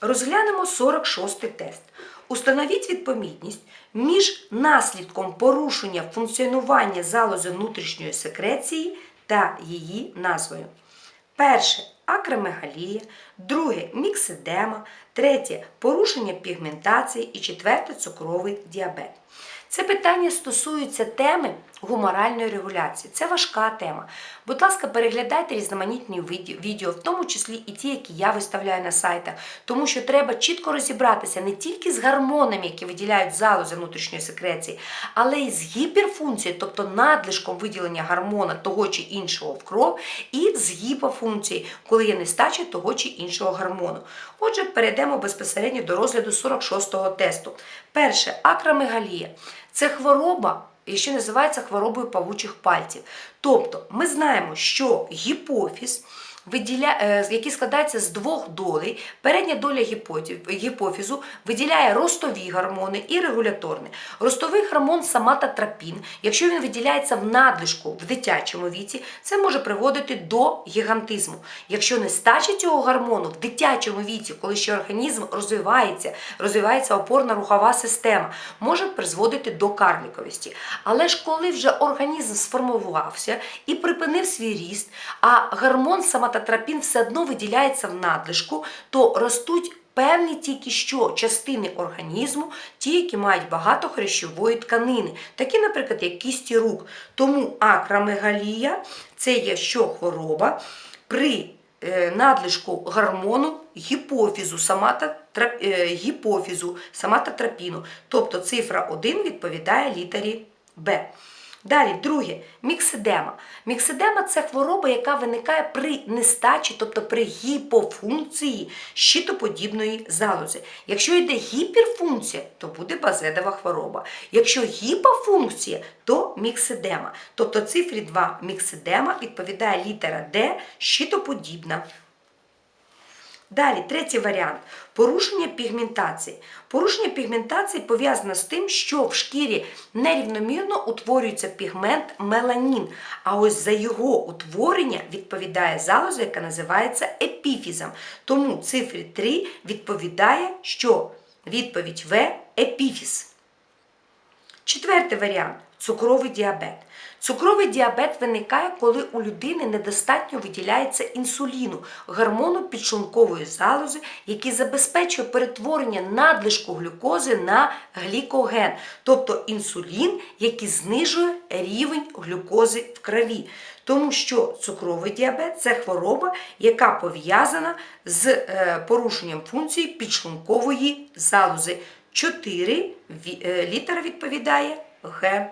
Розглянемо 46 тест. Установіть відповідність між наслідком порушення функціонування залози внутрішньої секреції та її назвою. Перше акромегалія, друге міксидема, третє порушення пігментації і четверте цукровий діабет. Це питання стосується теми гуморальної регуляції. Це важка тема. Будь ласка, переглядайте різноманітні відео- в тому числі і ті, які я виставляю на сайтах, тому що треба чітко розібратися не тільки з гормонами, які виділяють залози внутрішньої секреції, але й з гіперфункцією, тобто надлишком виділення гормона того чи іншого в кров, і з гіпофункцією, коли є нестача того чи іншого гормону. Отже, перейдемо безпосередньо до розгляду 46-го тесту. Перше акромегалія. Це хвороба, і ще називається хворобою павучих пальців. Тобто, ми знаємо, що гіпофіз, виділя... е, який складається з двох долей, передня доля гіпофізу виділяє ростові гормони і регуляторні. Ростовий гормон саматотропін, якщо він виділяється в надлишку в дитячому віці, це може приводити до гігантизму. Якщо нестача цього гормону в дитячому віці, коли ще організм розвивається, розвивається опорно-рухова система, може призводити до карліковості. Але ж коли вже організм сформувався і припинив свій ріст, а гормон самототропін все одно виділяється в надлишку, то ростуть певні тільки що частини організму, ті, які мають багато хрящової тканини, такі, наприклад, як кісті рук. Тому акромегалія це є що хвороба при е, надлишку гормону гіпофізу, е, гіпофізу, саматотропіну. Тобто цифра 1 відповідає літері Б. Далі, друге, міксидема. Міксидема це хвороба, яка виникає при нестачі, тобто при гіпофункції щитоподібної залози. Якщо йде гіперфункція, то буде базедова хвороба. Якщо гіпофункція, то міксидема. Тобто цифрі 2 міксидема відповідає літера Д щитоподібна. Далі, третій варіант порушення пігментації. Порушення пігментації пов'язане з тим, що в шкірі нерівномірно утворюється пігмент меланін. А ось за його утворення відповідає залоза, яка називається епіфізом. Тому цифрі 3 відповідає, що відповідь В епіфіз. Четвертий варіант цукровий діабет. Цукровий діабет виникає, коли у людини недостатньо виділяється інсуліну, гормону підшлункової залози, який забезпечує перетворення надлишку глюкози на глікоген, тобто інсулін, який знижує рівень глюкози в крові. Тому що цукровий діабет це хвороба, яка пов'язана з е, порушенням функції підшлункової залози. 4 літера відповідає Г.